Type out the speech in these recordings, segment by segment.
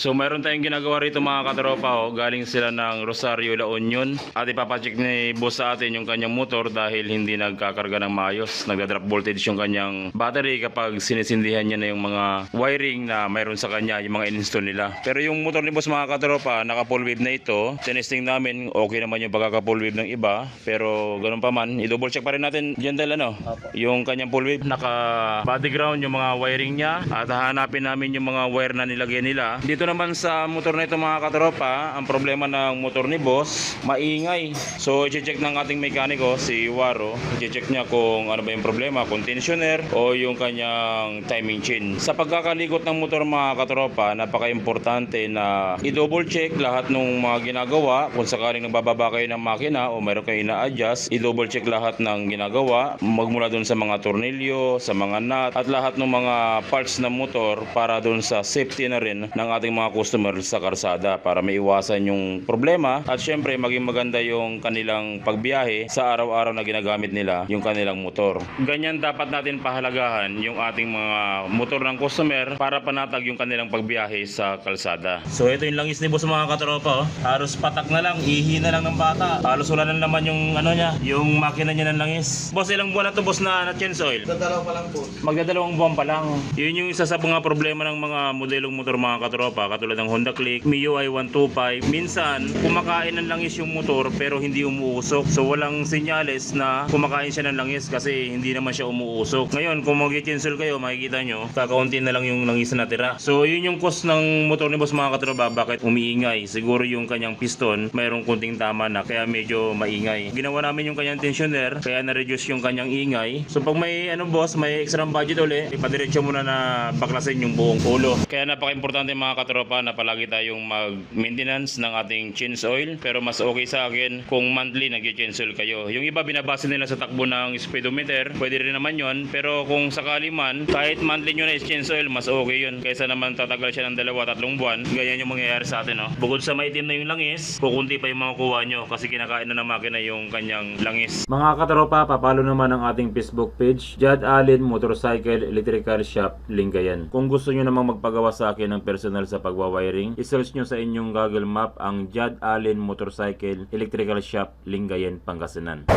So mayroon tayong ginagawa rito mga katropa oh. Galing sila ng Rosario La Union. At ipapacheck ni boss sa atin yung kanyang motor Dahil hindi nagkakarga ng maayos. Nagda-drop voltage yung kanyang battery Kapag sinisindihan niya na yung mga wiring na mayroon sa kanya Yung mga in-install nila. Pero yung motor ni boss mga katropa Naka full wave na ito. Tinesting namin Okay naman yung pagkaka full wave ng iba. Pero ganun pa man I-double check pa rin natin Diyan dahil ano Yung kanyang full wave. Naka body ground yung mga wiring niya. At hahanapin namin yung mga wire na nilagay nila. Dito naman sa motor na ito mga katropa, ang problema ng motor ni boss, maingay. So, i-check ng ating mekaniko, si Waro, i-check niya kung ano ba yung problema, kung tensioner o yung kanyang timing chain. Sa pagkakalikot ng motor mga katropa, napaka-importante na i-double check lahat ng mga ginagawa. Kung sakaling nagbababa kayo ng makina o mayroon kayo ina-adjust, i-double check lahat ng ginagawa. Magmula dun sa mga tornilyo, sa mga nut, at lahat ng mga parts ng motor para dun sa safety na rin ng ating mga customer sa karsada para maiwasan yung problema at syempre maging maganda yung kanilang pagbiyahe sa araw-araw na ginagamit nila yung kanilang motor. Ganyan dapat natin pahalagahan yung ating mga motor ng customer para panatag yung kanilang pagbiyahe sa kalsada. So ito yung langis ni boss mga katropa oh. Halos patak na lang, ihi na lang ng bata. Halos wala na naman yung ano niya, yung makina niya ng langis. Boss ilang buwan na to boss na na change oil? Dadalaw pa lang po. Magdadalawang buwan pa lang. Yun yung isa sa mga problema ng mga modelong motor mga katropa, katulad ng Honda Click, MIUI 125. Minsan, kumakain ng langis yung motor pero hindi umuusok. So walang senyales na kumakain siya ng langis kasi hindi naman siya umuusok. Ngayon, kung mag-cancel kayo, makikita nyo, kakaunti na lang yung langis na natira. So yun yung cost ng motor ni boss mga katropa, bakit umiingay. Siguro yung kanyang piston, mayroong kunting tama na kaya medyo maingay. Ginawa namin yung kanyang tensioner, kaya na-reduce yung kanyang ingay. So pag may ano boss, may extra budget uli, ipadiretso muna na baklasin yung buong ulo. Kaya napaka-importante mga katropa na palagi tayong mag-maintenance ng ating change oil. Pero mas okay sa akin kung monthly nag-change oil kayo. Yung iba binabase nila sa takbo ng speedometer, pwede rin naman yon Pero kung sakali man, kahit monthly nyo na change oil, mas okay yun. Kaysa naman tatagal siya ng dalawa, tatlong buwan. Ganyan yung mangyayari sa atin. No? Bukod sa maitim na yung langis, kukunti pa yung makukuha nyo kasi kinakain na ng makina yung kanyang langis. Mga katropa, papalo naman ang ating Facebook page, Jad Allen Motorcycle Electrical Shop, Lingayen. Kung gusto nyo namang magpagawa sa akin ng personal sa pagwawiring, isearch nyo sa inyong Google Map ang Jad Allen Motorcycle Electrical Shop, Lingayen, Pangasinan.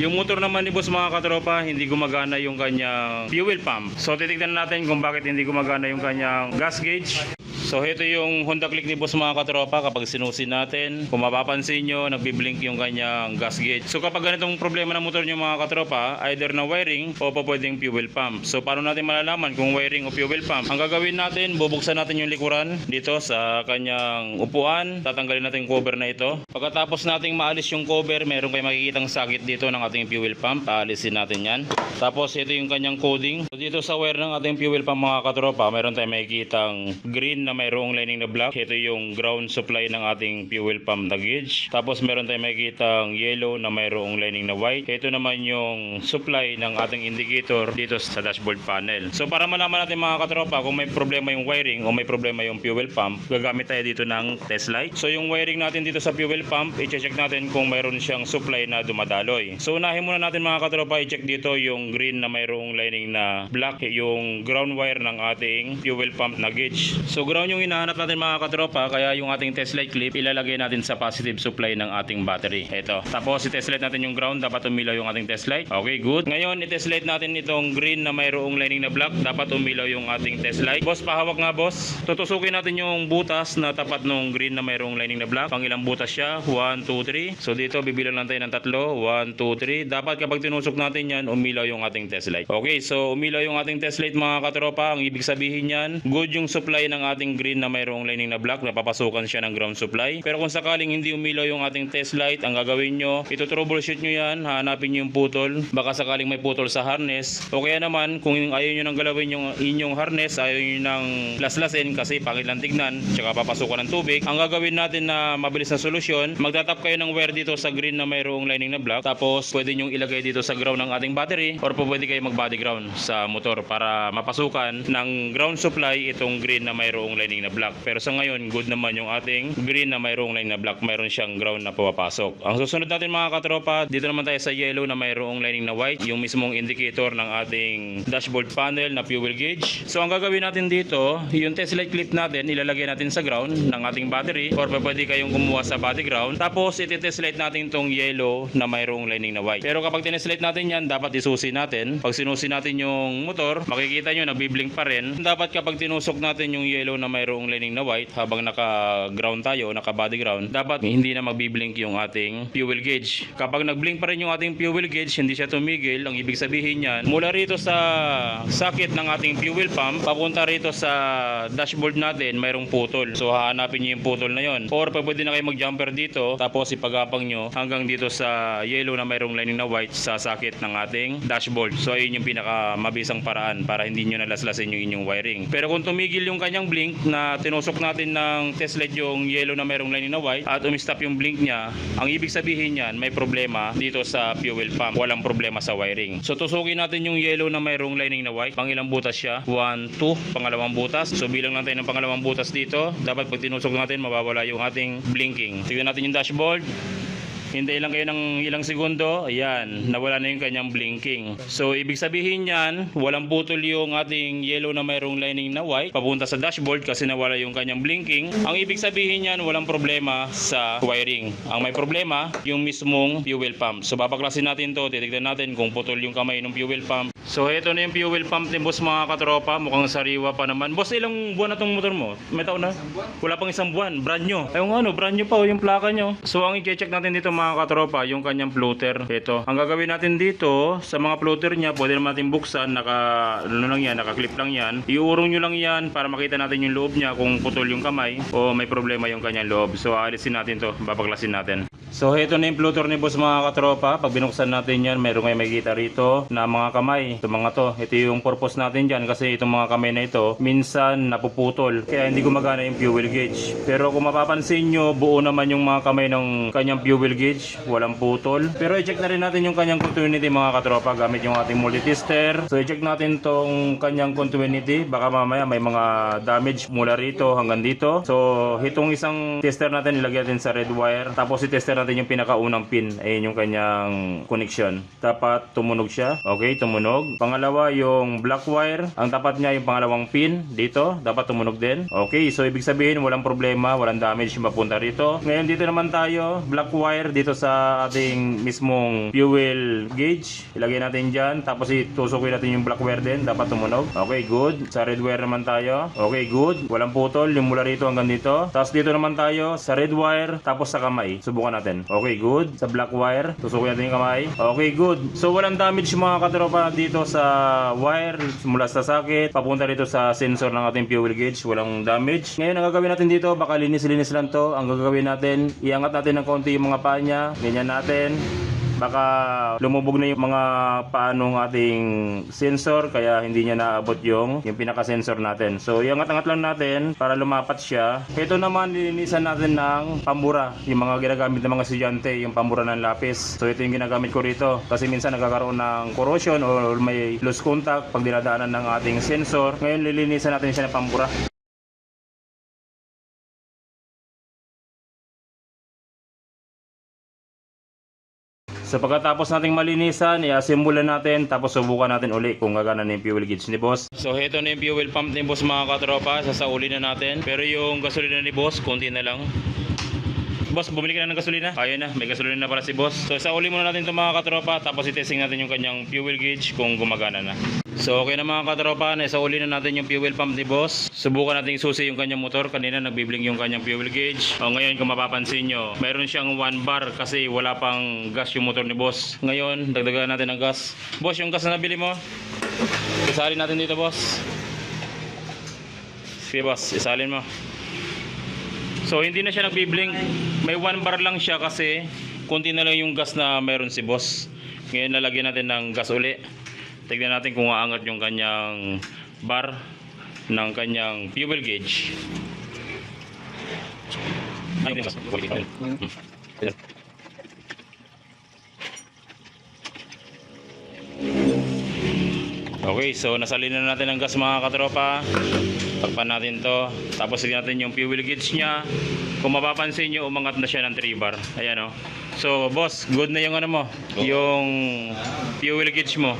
Yung motor naman ni boss mga katropa, hindi gumagana yung kanyang fuel pump. So titignan natin kung bakit hindi gumagana yung kanyang gas gauge. So ito yung Honda Click ni boss mga katropa kapag sinusin natin. Kung mapapansin nyo, nagbiblink yung kanyang gas gauge. So kapag ganitong problema ng motor nyo mga katropa, either na wiring o pa pwedeng fuel pump. So paano natin malalaman kung wiring o fuel pump? Ang gagawin natin, bubuksan natin yung likuran dito sa kanyang upuan. Tatanggalin natin yung cover na ito. Pagkatapos nating maalis yung cover, meron kayo makikitang sakit dito ng ating fuel pump. Aalisin natin yan. Tapos ito yung kanyang coding. Dito sa wire ng ating fuel pump mga katropa, meron tayong makikitang green na mayroong lining na black. Ito yung ground supply ng ating fuel pump na gauge. Tapos meron tayong makikitang yellow na mayroong lining na white. Ito naman yung supply ng ating indicator dito sa dashboard panel. So para malaman natin mga katropa kung may problema yung wiring o may problema yung fuel pump, gagamit tayo dito ng test light. So yung wiring natin dito sa fuel pump, i-check natin kung mayroon siyang supply na dumadaloy. So unahin muna natin mga katropa, i-check dito yung green na mayroong lining na black, yung ground wire ng ating fuel pump na gauge. So ground yung hinahanap natin mga katropa, kaya yung ating test light clip, ilalagay natin sa positive supply ng ating battery. Ito. Tapos i-test light natin yung ground, dapat umilaw yung ating test light. Okay, good. Ngayon, i-test light natin itong green na mayroong lining na black, dapat umilaw yung ating test light. Boss, pahawak nga boss. Tutusukin natin yung butas na tapat nung green na mayroong lining na black. Pang ilang butas siya? 1, 2, 3. So dito, bibilang lang tayo ng tatlo. 1, 2, 3. Dapat kapag tinusok natin yan, umilaw yung ating test light. Okay, so umilaw yung ating test light mga katropa. Ang ibig sabihin yan, good yung supply ng ating green na mayroong lining na black, napapasukan siya ng ground supply. Pero kung sakaling hindi umilaw yung ating test light, ang gagawin nyo, ito troubleshoot nyo yan, hanapin nyo yung putol, baka sakaling may putol sa harness. O kaya naman, kung ayaw nyo nang galawin yung inyong harness, ayaw nyo nang laslasin kasi pangit lang tignan, tsaka papasukan ng tubig, ang gagawin natin na mabilis na solusyon, magtatap kayo ng wire dito sa green na mayroong lining na black, tapos pwede nyo ilagay dito sa ground ng ating battery, or po pwede kayo mag body ground sa motor para mapasukan ng ground supply itong green na mayroong lining na black. Pero sa ngayon, good naman yung ating green na mayroong lining na black, mayroon siyang ground na pumapasok. Ang susunod natin mga katropa, dito naman tayo sa yellow na mayroong lining na white, yung mismong indicator ng ating dashboard panel na fuel gauge. So ang gagawin natin dito, yung test light clip natin, ilalagay natin sa ground ng ating battery or pwede kayong kumuha sa body ground. Tapos iti-test light natin tong yellow na mayroong lining na white. Pero kapag tinest light natin yan, dapat isusi natin. Pag sinusi natin yung motor, makikita nyo nagbiblink pa rin. Dapat kapag tinusok natin yung yellow na mayroong lining na white habang naka-ground tayo, naka-body ground, dapat hindi na magbiblink yung ating fuel gauge. Kapag nag-blink pa rin yung ating fuel gauge, hindi siya tumigil, ang ibig sabihin yan, mula rito sa socket ng ating fuel pump, papunta rito sa dashboard natin, mayroong putol. So hahanapin nyo yung putol na yon. Or pwede na kayo mag-jumper dito, tapos ipagapang nyo hanggang dito sa yellow na mayroong lining na white sa socket ng ating dashboard. So ayun yung pinaka mabisang paraan para hindi nyo nalaslasin yung inyong wiring. Pero kung tumigil yung kanyang blink na tinusok natin ng test light yung yellow na mayroong lining na white at umistop yung blink niya, ang ibig sabihin niyan may problema dito sa fuel pump. Walang problema sa wiring. So tusukin natin yung yellow na mayroong lining na white. Pang ilang butas siya? 1, 2, pangalawang butas. So bilang lang tayo ng pangalawang butas dito. Dapat pag tinusok natin mawawala yung ating blinking. Tignan natin yung dashboard. Hintay lang kayo ng ilang segundo, ayan, nawala na yung kanyang blinking. So, ibig sabihin yan, walang putol yung ating yellow na mayroong lining na white, papunta sa dashboard kasi nawala yung kanyang blinking. Ang ibig sabihin yan, walang problema sa wiring. Ang may problema, yung mismong fuel pump. So, babaklasin natin to, titignan natin kung putol yung kamay ng fuel pump. So, ito na yung fuel pump ni boss mga katropa, mukhang sariwa pa naman. Boss, ilang buwan na tong motor mo? May taon na? Wala pang isang buwan, brand new. Ayun ano, brand new pa oh, yung plaka nyo. So, ang i-check natin dito mga katropa, yung kanyang floater. Ito. Ang gagawin natin dito, sa mga floater niya, pwede naman natin buksan, naka, ano lang yan, naka-clip lang yan. Iurong nyo lang yan para makita natin yung loob niya kung putol yung kamay o may problema yung kanyang loob. So, aalisin natin to, babaklasin natin. So, ito na yung floater ni boss mga katropa. Pag binuksan natin yan, meron kayo makikita rito na mga kamay. Ito mga to. Ito yung purpose natin dyan kasi itong mga kamay na ito, minsan napuputol. Kaya hindi gumagana yung fuel gauge. Pero kung mapapansin nyo, buo naman yung mga kamay ng kanyang fuel gauge. Walang putol. Pero i-check na rin natin yung kanyang continuity mga katropa gamit yung ating multi-tester. So, i-check natin tong kanyang continuity. Baka mamaya may mga damage mula rito hanggang dito. So, itong isang tester natin ilagay natin sa red wire. Tapos i-tester natin yung pinakaunang pin. Ayun yung kanyang connection. Dapat tumunog siya. Okay, tumunog. Pangalawa, yung black wire. Ang tapat niya yung pangalawang pin dito. Dapat tumunog din. Okay, so ibig sabihin walang problema, walang damage mapunta rito. Ngayon dito naman tayo, black wire dito sa ating mismong fuel gauge. Ilagay natin dyan. Tapos itusukin natin yung black wire din. Dapat tumunog. Okay, good. Sa red wire naman tayo. Okay, good. Walang putol. Yung mula rito hanggang dito. Tapos dito naman tayo sa red wire. Tapos sa kamay. Subukan natin. Okay, good. Sa black wire. Tusukin natin yung kamay. Okay, good. So walang damage mga katropa dito sa wire mula sa socket. Papunta dito sa sensor ng ating fuel gauge. Walang damage. Ngayon ang gagawin natin dito, baka linis-linis lang to. Ang gagawin natin, iangat natin ng konti yung mga paa niya. Ganyan natin baka lumubog na yung mga paanong ating sensor kaya hindi niya naabot yung yung pinaka-sensor natin. So, iangat-angat lang natin para lumapat siya. Ito naman lilinisan natin ng pambura, yung mga ginagamit ng mga estudyante, yung pambura ng lapis. So, ito yung ginagamit ko rito kasi minsan nagkakaroon ng corrosion or may loose contact pag dinadaanan ng ating sensor. Ngayon lilinisan natin siya ng pambura. So pagkatapos nating malinisan, i-assemble natin tapos subukan natin uli kung gagana na yung fuel gauge ni boss. So ito na yung fuel pump ni boss mga katropa, sasauli na natin. Pero yung gasolina ni boss, konti na lang. Boss, bumili ka na ng gasolina? Ayun na, may gasolina na para si boss. So sauli muna natin itong mga katropa tapos i-testing natin yung kanyang fuel gauge kung gumagana na. So okay na mga katropa, naisauli na natin yung fuel pump ni boss. Subukan natin isusi yung kanyang motor. Kanina nagbibling yung kanyang fuel gauge. O ngayon kung mapapansin nyo, mayroon siyang 1 bar kasi wala pang gas yung motor ni boss. Ngayon, dagdagan natin ng gas. Boss, yung gas na nabili mo, isali natin dito boss. Sige boss, isalin mo. So hindi na siya nagbiblink. May one bar lang siya kasi kunti na lang yung gas na meron si boss. Ngayon lalagyan natin ng gas uli. Tignan natin kung aangat yung kanyang bar ng kanyang fuel gauge. Okay, so nasalin na natin ang gas mga katropa. Takpan natin to. Tapos tignan natin yung fuel gauge niya. Kung mapapansin nyo, umangat na siya ng 3 bar. Ayan o. So, boss, good na yung ano mo. Yung fuel gauge mo.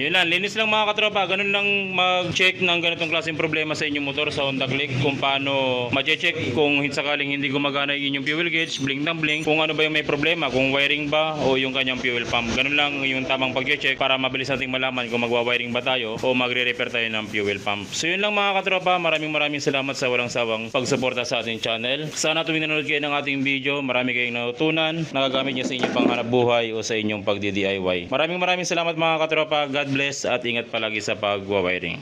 Yun lang, linis lang mga katropa. Ganun lang mag-check ng ganitong klaseng problema sa inyong motor sa Honda Click. Kung paano ma-check kung sakaling hindi gumagana yung inyong fuel gauge, blink ng blink. Kung ano ba yung may problema, kung wiring ba o yung kanyang fuel pump. Ganun lang yung tamang pag-check para mabilis nating malaman kung magwa-wiring ba tayo o magre-repair tayo ng fuel pump. So yun lang mga katropa. Maraming maraming salamat sa walang sawang pagsuporta sa ating channel. Sana tuwing nanonood kayo ng ating video, marami kayong natutunan, nagagamit niya sa inyong panghanap buhay o sa inyong pagdi-DIY. Maraming maraming salamat mga katropa. Bless at ingat palagi sa pagwa-wiring.